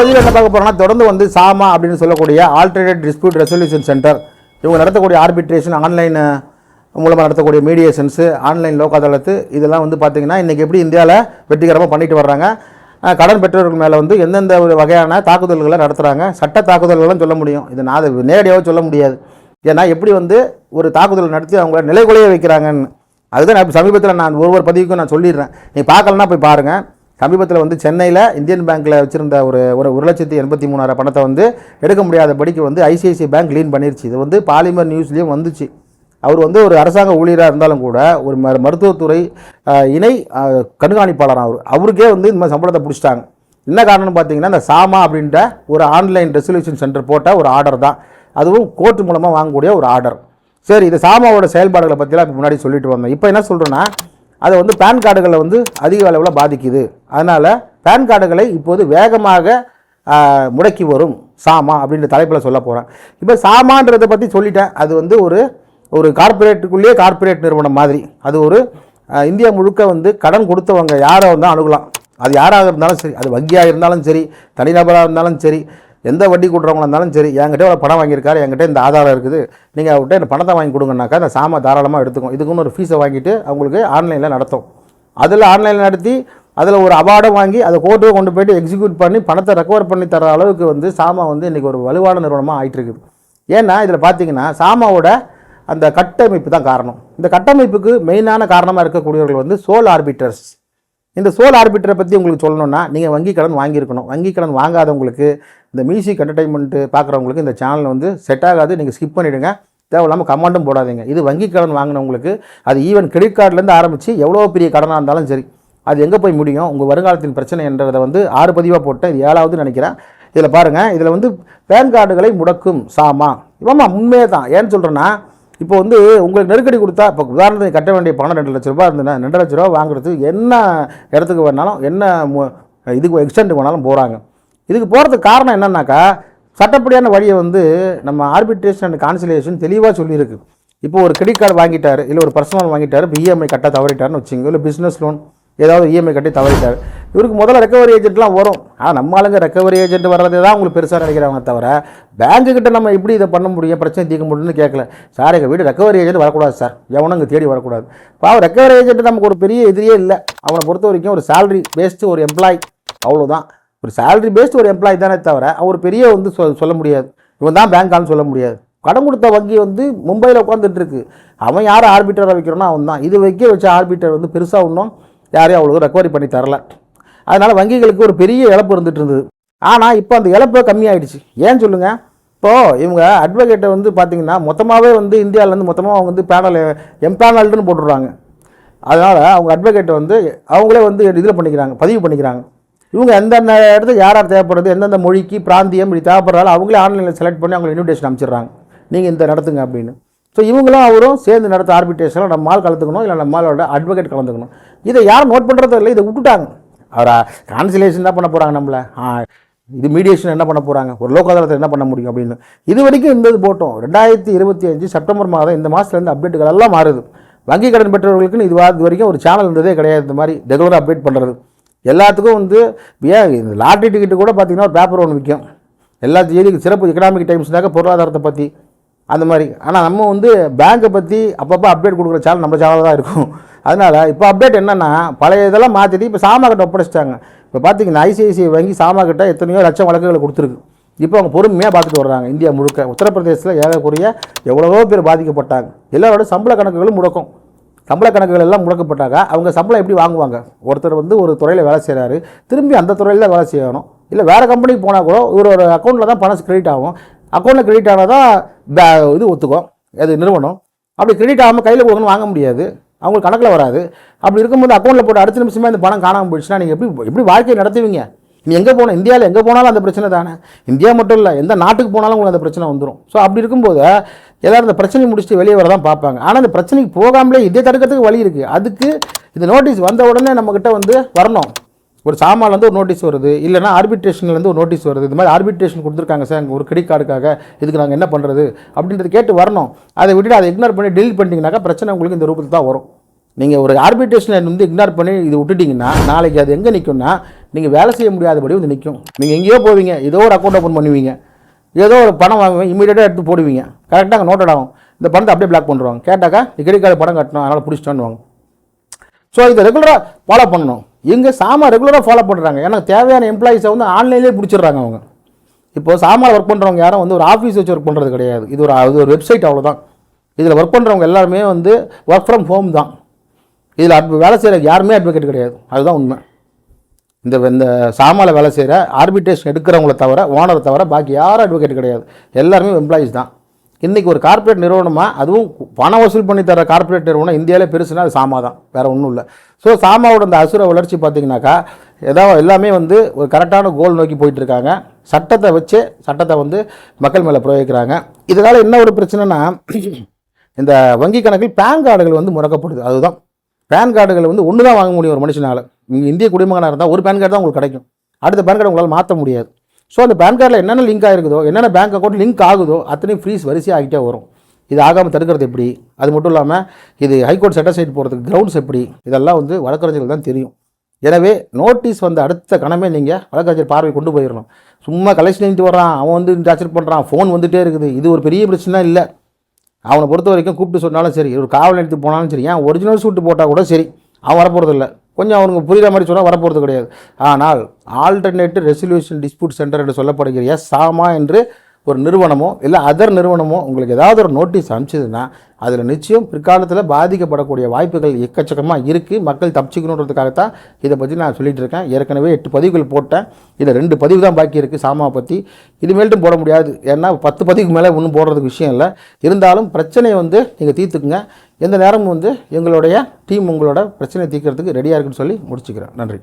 பதிவில் என்ன பார்க்க போகிறோம்னா தொடர்ந்து வந்து சாமா அப்படின்னு சொல்லக்கூடிய ஆல்டர்னேட் டிஸ்பியூட் ரெசல்யூஷன் சென்டர் இவங்க நடத்தக்கூடிய ஆர்பிட்ரேஷன் ஆன்லைன் மூலமாக நடத்தக்கூடிய மீடியேஷன்ஸு ஆன்லைன் லோக் அதாலத்து இதெல்லாம் வந்து பார்த்தீங்கன்னா இன்றைக்கி எப்படி இந்தியாவில் வெற்றிகரமாக பண்ணிட்டு வர்றாங்க. கடன் பெற்றவர்கள் மேலே வந்து எந்தெந்த ஒரு வகையான தாக்குதல்களை நடத்துகிறாங்க சட்ட தாக்குதல்களும் சொல்ல முடியும். இது நான் அதை நேரடியாக சொல்ல முடியாது. ஏன்னா எப்படி வந்து ஒரு தாக்குதல் நடத்தி அவங்கள நிலைகுலைய வைக்கிறாங்கன்னு அதுதான் நான் சமீபத்தில் நான் ஒவ்வொரு பதிவுக்கும் நான் சொல்லிடுறேன். நீ பார்க்கலன்னா போய் பாருங்கள் சமீபத்தில் வந்து சென்னையில் இந்தியன் பேங்க்கில் வச்சுருந்த ஒரு ஒரு ஒரு லட்சத்தி எண்பத்தி மூணாயிரம் பணத்தை வந்து எடுக்க முடியாத படிக்கு வந்து ஐசிஐசிஐ பேங்க் க்ளீன் பண்ணிருச்சு. இது வந்து பாலிமர் நியூஸ்லேயும் வந்துச்சு. அவர் வந்து ஒரு அரசாங்க ஊழியராக இருந்தாலும் கூட ஒரு ம மருத்துவத்துறை இணை கண்காணிப்பாளராக கண்காணிப்பாளர் அவர். அவருக்கே வந்து இந்த மாதிரி சம்பளத்தை பிடிச்சிட்டாங்க. என்ன காரணம்னு பார்த்தீங்கன்னா இந்த சாமா அப்படின்ற ஒரு ஆன்லைன் ரெசல்யூஷன் சென்டர் போட்ட ஒரு ஆர்டர் தான். அதுவும் கோர்ட் மூலமாக வாங்கக்கூடிய ஒரு ஆர்டர். சரி இது சாமாவோட செயல்பாடுகளை பற்றிலாம் முன்னாடி சொல்லிட்டு வந்தோம். இப்போ என்ன சொல்கிறேன்னா அதை வந்து பேன் கார்டுகளை வந்து அதிக அளவில் பாதிக்குது. அதனால் பேன் கார்டுகளை இப்போது வேகமாக முடக்கி வரும். சாமா அப்படின்ற தலைப்பில் சொல்ல போகிறேன் இப்போ சாமான்றதை பற்றி சொல்லிட்டேன். அது வந்து ஒரு ஒரு கார்ப்பரேட்டுக்குள்ளேயே கார்ப்பரேட் நிறுவனம் மாதிரி. அது ஒரு இந்தியா முழுக்க வந்து கடன் கொடுத்தவங்க யாரை வந்து அணுகலாம்? அது யாராக இருந்தாலும் சரி அது வங்கியாக இருந்தாலும் சரி தனிநபராக இருந்தாலும் சரி எந்த வட்டி கொடுறவங்களா இருந்தாலும் சரி என்கிட்ட ஒரு பணம் வாங்கியிருக்காரு என்கிட்ட இந்த ஆதாரம் இருக்குது. நீங்கள் அவர்கிட்ட இந்த பணத்தை வாங்கி கொடுங்கனாக்கா அந்த சாமா தாராளமாக எடுத்துக்கும் இதுக்குன்னு ஒரு ஃபீஸை வாங்கிட்டு அவங்களுக்கு ஆன்லைனில் நடத்தும். அதில் ஆன்லைனில் நடத்தி அதில் ஒரு அவார்டை வாங்கி அதை கோர்ட்டுக்கு கொண்டு போயிட்டு எக்ஸிக்யூட் பண்ணி பணத்தை ரெக்கவர் பண்ணி தர அளவுக்கு வந்து சாமா வந்து இன்றைக்கி ஒரு வலுவான நிறுவனமாக ஆகிட்டுருக்குது ஏன்னா இதில் பார்த்தீங்கன்னா சாமாவோட அந்த கட்டமைப்பு தான் காரணம். இந்த கட்டமைப்புக்கு மெயினான காரணமாக இருக்கக்கூடியவர்கள் வந்து சோல் ஆர்பிட்டர்ஸ் இந்த சோல் ஆர்பிட்டரை பற்றி உங்களுக்கு சொல்லணும்னா நீங்கள் வங்கி கடன் வாங்கியிருக்கணும். வங்கி கடன் வாங்காதவங்களுக்கு இந்த மியூசிக் என்டர்டைன்மெண்ட்டு பார்க்குறவங்களுக்கு இந்த சேனல் வந்து செட் ஆகாது நீங்கள் ஸ்கிப் பண்ணிவிடுங்க தேவையில்லாமல் கமெண்ட்டும் போடாதீங்க. இது வங்கி கடன் வாங்கினவங்களுக்கு அது ஈவன் கிரெடிட் கார்டுலேருந்து ஆரம்பித்து எவ்வளோ பெரிய கடனாக இருந்தாலும் சரி அது எங்கே போய் முடியும்? உங்கள் வருங்காலத்தின் பிரச்சனை என்றதை வந்து ஆறு பதிவாக போட்டேன் இது ஏழாவது நினைக்கிறேன். இதில் பாருங்கள் இதில் வந்து பேன் கார்டுகளை முடக்கும் சாமா. இவம்மா உண்மையே தான் ஏன்னு சொல்கிறேன்னா இப்போ வந்து உங்களுக்கு நெருக்கடி கொடுத்தா இப்போ உதாரணத்துக்கு கட்ட வேண்டிய பணம் ரெண்டு லட்ச ரூபா இருந்ததுன்னா ரெண்டு லட்ச ரூபா வாங்குறதுக்கு என்ன இடத்துக்கு வேணாலும் என்ன இதுக்கு எக்ஸ்டெண்ட் வேணாலும் போகிறாங்க இதுக்கு போகிறதுக்கு காரணம் என்னன்னாக்கா சட்டப்படியான வழியை வந்து நம்ம ஆர்பிட்ரேஷன் அண்ட் கான்சிலேஷன் தெளிவாக சொல்லியிருக்கு. இப்போ ஒரு கிரெடிட் கார்டு வாங்கிட்டார் இல்லை ஒரு பர்சனல் வாங்கிட்டார் இப்போ இஎம்ஐ கட்ட தவறிட்டார்னு வச்சுங்க இல்லை பிஸ்னஸ் லோன் ஏதாவது இஎம்ஐ கட்டி தவறிட்டார். இவருக்கு முதல்ல ரெக்கவரி ஏஜென்ட்லாம் வரும். ஆனால் நம்ம ஆளுங்க ரெக்கவரி ஏஜென்ட் வர்றது தான் உங்களுக்கு பெருசாக நினைக்கிறாங்க தவிர பேங்க்குக்கிட்ட நம்ம எப்படி இதை பண்ண முடியும் பிரச்சனை தீர்க்க முடியும்னு கேட்கல. சார் எங்கள் வீடு ரெக்கவரி ஏஜென்ட் வரக்கூடாது சார். எவனும் இங்கே தேடி வரக்கூடாது. பாவம் ரெக்கவரி ஏஜென்ட் நமக்கு ஒரு பெரிய எதிரியே இல்லை. அவனை பொறுத்த வரைக்கும் ஒரு சேலரி பேஸ்டு ஒரு எம்ப்ளாய் அவ்வளோதான் ஒரு சேலரி பேஸ்டு ஒரு எம்ப்ளாய் தானே தவிர அவர் பெரிய வந்து சொ- சொல்ல முடியாது. இவன் தான் பேங்கான்னு சொல்ல முடியாது. கடன் கொடுத்த வங்கி வந்து மும்பையில் உட்காந்துட்டு இருக்கு அவன் யார் ஆர்பிட்டரை வைக்கிறானோ அவன் தான். இது வைக்க வச்ச ஆர்பிட்டர் வந்து பெருசாக ஒன்றும் யாரையும் அவ்வளோ ரெக்கவரி பண்ணி தரல. அதனால் வங்கிகளுக்கு ஒரு பெரிய இழப்பு இருந்துட்டு இருந்தது. ஆனால் இப்போ அந்த இழப்பு கம்மியாயிடுச்சு. ஏன் சொல்லுங்கள் இப்போது இவங்க அட்வொகேட்டை வந்து பார்த்தீங்கன்னா மொத்தமாகவே வந்து இந்தியாவிலேருந்து மொத்தமாக அவங்க வந்து பேனல் எம்பேனல்டுன்னு போட்டுடுறாங்க. அதனால் அவங்க அட்வொகேட்டை வந்து அவங்களே வந்து இதில் பண்ணிக்கிறாங்க பதிவு பண்ணிக்கிறாங்க. இவங்க எந்தெந்த இடத்துக்கு யார் யார் தேவைப்படுது எந்தெந்த மொழிக்கு பிராந்தியம் இப்படி தேவைப்படுறாலும் அவங்களே ஆன்லைனில் செலக்ட் பண்ணி அவங்களை இன்விடேஷன் அனுப்பிச்சிடுறாங்க. நீங்கள் இந்த நடத்துங்க அப்படின்னு. ஸோ இவங்களும் அவரும் சேர்ந்து நடத்த ஆர்பிட்ரேஷனில் நம்ம ஆள் கலந்துக்கணும் இல்லை நம்ம ஆளோட அட்வொகேட் கலந்துக்கணும். இதை யாரும் நோட் பண்ணுறது இல்லை இதை விட்டுட்டாங்க. அவரா கான்சிலேஷன் என்ன பண்ண போகிறாங்க நம்மளை. இது மீடியேஷன் என்ன பண்ண போகிறாங்க ஒரு லோக் அதாலத்தை என்ன பண்ண முடியும் அப்படின்னு. இது வரைக்கும் இந்த இது போட்டோம். ரெண்டாயிரத்தி இருபத்தி அஞ்சு செப்டம்பர் மாதம் இந்த மாதத்துலேருந்து அப்டேட்டுகள் எல்லாம் மாறுது. வங்கி கடன் பெற்றவர்களுக்குன்னு இது இது வரைக்கும் ஒரு சேனல் இருந்ததே கிடையாது. இந்த மாதிரி ரெகுலராக அப்டேட் பண்ணுறது எல்லாத்துக்கும் வந்து ஏன் இந்த லாட்ரி டிக்கெட்டு கூட பார்த்தீங்கன்னா ஒரு பேப்பர் ஒன்று விற்கும் எல்லா செய்திக்கு சிறப்பு எக்கனாமிக் டைம்ஸ்னாக்க பொருளாதாரத்தை பற்றி அந்த மாதிரி. ஆனால் நம்ம வந்து பேங்க்கை பற்றி அப்பப்போ அப்டேட் கொடுக்குற சேனல் நம்ம சேனல் தான் இருக்கும். அதனால் இப்போ அப்டேட் என்னென்னா பழைய இதெல்லாம் மாற்றிட்டு இப்போ சாமாக்கிட்ட ஒப்படைச்சிட்டாங்க. இப்போ பார்த்தீங்கன்னா ஐசிஐசிஐ வங்கி சாமாக்கிட்ட எத்தனையோ லட்சம் வழக்குகளை கொடுத்துருக்கு. இப்போ அவங்க பொறுமையாக பார்த்துட்டு வர்றாங்க இந்தியா முழுக்க. உத்தரப்பிரதேசத்தில் ஏறக்குறைய எவ்வளவோ பேர் பாதிக்கப்பட்டாங்க. எல்லாரோட சம்பள கணக்குகளும் முடக்கும். சம்பள கணக்குகள் எல்லாம் முடக்கப்பட்டாங்க அவங்க சம்பளம் எப்படி வாங்குவாங்க? ஒருத்தர் வந்து ஒரு துறையில் வேலை செய்கிறாரு திரும்பி அந்த துறையில் தான் வேலை செய்யணும். இல்லை வேறு கம்பெனிக்கு போனால் கூட இவரோட அக்கௌண்ட்டில் தான் பணம் கிரெடிட் ஆகும். அக்கௌண்ட்டில் கிரெடிட் ஆனால் தான் பே- இது ஒத்துக்கும். அது நிறுவனம். அப்படி கிரெடிட் ஆகாமல் கையில் கொடுக்கணும் வாங்க முடியாது. அவங்களுக்கு கணக்கில் வராது. அப்படி இருக்கும்போது அக்கௌண்ட்டில் போட்டு அடுத்த நிமிஷமே இந்த பணம் காணாமல் போயிடுச்சுன்னா நீங்கள் எப்படி எப்படி வாழ்க்கையை நடத்துவீங்க? நீ எங்கே போனால் இந்தியாவில் எங்கே போனாலும் அந்த பிரச்சனை தானே. இந்தியா மட்டும் இல்லை எந்த நாட்டுக்கு போனாலும் உங்களுக்கு அந்த பிரச்சனை வந்துடும் ஸோ அப்படி இருக்கும்போது எல்லாரும் இந்த பிரச்சனையை முடிச்சுட்டு வெளியே வர தான் பார்ப்பாங்க. ஆனால் இந்த பிரச்சனைக்கு போகாமலே இதை தடுக்கிறதுக்கு வழி இருக்குது அதுக்கு இந்த நோட்டீஸ் வந்த உடனே நம்மக்கிட்ட வந்து வரணும். ஒரு சாமான்லேருந்து ஒரு நோட்டீஸ் வருது. இல்லைனா ஆர்பிட்ரேஷன்லேருந்து ஒரு நோட்டீஸ் வருது. இது மாதிரி ஆர்பிட்ரேஷன் கொடுத்துருக்காங்க சார் ஒரு கிரெடிட் கார்டுக்காக இதுக்கு நாங்கள் என்ன பண்ணுறது அப்படின்றது கேட்டு வரணும். அதை விட்டுட்டு அதை இக்னோர் பண்ணி டெலிட் பண்ணிட்டீங்கனாக்கா பிரச்சனை உங்களுக்கு இந்த ரூபத்தில் தான் வரும். நீங்கள் ஒரு ஆர்பிட்ரேஷனை வந்து இக்னோர் பண்ணி இது விட்டுட்டிங்கன்னா நாளைக்கு அது எங்கே நிற்கும்னா நீங்கள் வேலை செய்ய முடியாதபடி வந்து நிற்கும் நீங்கள் எங்கேயோ போவீங்க ஏதோ ஒரு அக்கௌண்ட் ஓப்பன் பண்ணுவீங்க ஏதோ ஒரு பணம் வாங்குவீங்க இமீடியட்டாக எடுத்து போடுவீங்க. கரெக்டாக நோட்டட் ஆகும். இந்த பணத்தை அப்படியே பிளாக் பண்ணுறாங்க கேட்டாக்கா நீ கிரெடிட் கார்டு கட்டணும் அதனால் பிடிச்சிட்டோன்னு ஸோ இதை ரெகுலராக ஃபாலோ பண்ணணும். எங்கே சாமா ரெகுலராக ஃபாலோ பண்ணுறாங்க ஏன்னா தேவையான எம்ப்ளாயிஸை வந்து ஆன்லைன்லேயே பிடிச்சிடுறாங்க அவங்க. இப்போ சாமான் ஒர்க் பண்ணுறவங்க யாரும் வந்து ஒரு ஆஃபீஸ் வச்சு ஒர்க் பண்ணுறது கிடையாது. இது ஒரு இது ஒரு வெப்சைட் அவ்வளோதான் இதில் ஒர்க் பண்ணுறவங்க எல்லாருமே வந்து ஒர்க் ஃப்ரம் ஹோம் தான். இதில் அட் வேலை செய்கிற யாருமே அட்வொகேட் கிடையாது. அதுதான் உண்மை. இந்த இந்த சாமாவில் வேலை செய்கிற ஆர்பிட்ரேஷன் எடுக்கிறவங்கள தவிர ஓனரை தவிர பாக்கி யாரும் அட்வொகேட் கிடையாது. எல்லாருமே எம்ப்ளாயீஸ் தான். இன்றைக்கி ஒரு கார்ப்பரேட் நிறுவனமாக அதுவும் பணம் வசூல் பண்ணி தர கார்ப்பரேட் நிறுவனம் இந்தியாவிலே பெருசுனா அது சாமா தான். வேறு ஒன்றும் இல்லை. ஸோ சாமாவோட அந்த அசுர வளர்ச்சி பார்த்தீங்கன்னாக்கா ஏதாவது எல்லாமே வந்து ஒரு கரெக்டான கோல் நோக்கி போயிட்டுருக்காங்க சட்டத்தை வச்சு சட்டத்தை வந்து மக்கள் மேலே பிரயோகிக்கிறாங்க. இதனால் என்ன ஒரு பிரச்சனைனா இந்த வங்கி கணக்கில் பேன் கார்டுகள் வந்து முறக்கப்படுது அதுதான். பேன் கார்டுகள் வந்து ஒன்று தான் வாங்க முடியும் ஒரு மனுஷனால். நீங்கள் இந்திய குடிமகனாக இருந்தால் ஒரு பேன் கார்டு தான் உங்களுக்கு கிடைக்கும். அடுத்த பேன் கார்டு உங்களால் மாற்ற முடியாது. ஸோ அந்த பேன் கார்டில் என்னென்ன லிங்க் ஆகிருக்குதோ என்னென்ன பேங்க் அக்கௌண்ட் லிங்க் ஆகுதோ அத்தனையும் ஃப்ரீஸ் வரிசையாக ஆகிட்டே வரும். இது ஆகாமல் தடுக்கிறது எப்படி? அது மட்டும் இல்லாமல் இது ஹைகோர்ட் செட்டசைட் போகிறதுக்கு கிரவுண்ட்ஸ் எப்படி? இதெல்லாம் வந்து வழக்கறிஞர்கள் தான் தெரியும். எனவே நோட்டீஸ் வந்த அடுத்த கணமே நீங்கள் வழக்கறிஞர் பார்வை கொண்டு போயிடணும் சும்மா கலெக்ஷன் எழுந்துட்டு வர்றான் அவன் வந்து டார்ச்சர் பண்ணுறான் ஃபோன் வந்துகிட்டே இருக்குது. இது ஒரு பெரிய பிரச்சனை இல்லை. அவனை பொறுத்த வரைக்கும் கூப்பிட்டு சொன்னாலும் சரி ஒரு காவல் எடுத்து போனாலும் சரி ஏன் ஒரிஜினல் சூட்டு போட்டால் கூட சரி அவன் வரப்போகிறது இல்லை கொஞ்சம் அவனுக்கு புரிகிற மாதிரி சொன்னால் வரப்போகிறது கிடையாது. ஆனால் ஆல்டர்னேட்டிவ் ரெசல்யூஷன் டிஸ்பியூட் சென்டர் என்று சொல்லப்படுகிற சாமா என்று ஒரு நிறுவனமோ இல்லை அதர் நிறுவனமோ உங்களுக்கு ஏதாவது ஒரு நோட்டீஸ் அனுப்பிச்சதுன்னா அதில் நிச்சயம் பிற்காலத்தில் பாதிக்கப்படக்கூடிய வாய்ப்புகள் எக்கச்சக்கமாக இருக்குது மக்கள் தப்பிச்சிக்கணுன்றதுக்காகத்தான் இதை பற்றி நான் சொல்லிட்டு இருக்கேன். ஏற்கனவே எட்டு பதிவுகள் போட்டேன். இதில் ரெண்டு பதிவு தான் பாக்கி இருக்குது சாமாவை பற்றி இனிமேல்ட்டும் போட முடியாது. ஏன்னா பத்து பதிவுக்கு மேலே ஒன்றும் போடுறதுக்கு விஷயம் இல்லை. இருந்தாலும் பிரச்சனையை வந்து நீங்கள் தீர்த்துக்குங்க. எந்த நேரமும் வந்து எங்களுடைய டீம் உங்களோட பிரச்சனையை தீர்க்கறதுக்கு ரெடியாக இருக்குன்னு சொல்லி முடிச்சுக்கிறேன். நன்றி.